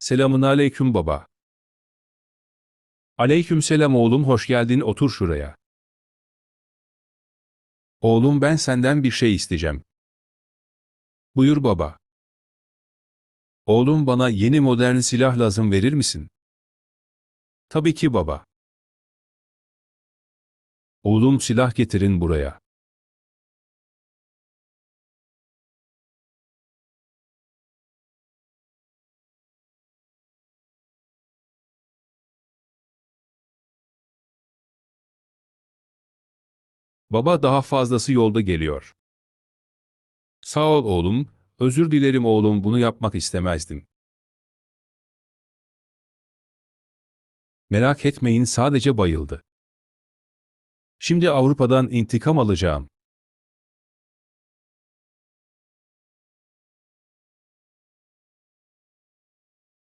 Selamun aleyküm baba. Aleyküm selam oğlum hoş geldin otur şuraya. Oğlum ben senden bir şey isteyeceğim. Buyur baba. Oğlum bana yeni modern silah lazım verir misin? Tabii ki baba. Oğlum silah getirin buraya. Baba daha fazlası yolda geliyor. Sağ ol oğlum, özür dilerim oğlum bunu yapmak istemezdim. Merak etmeyin sadece bayıldı. Şimdi Avrupa'dan intikam alacağım.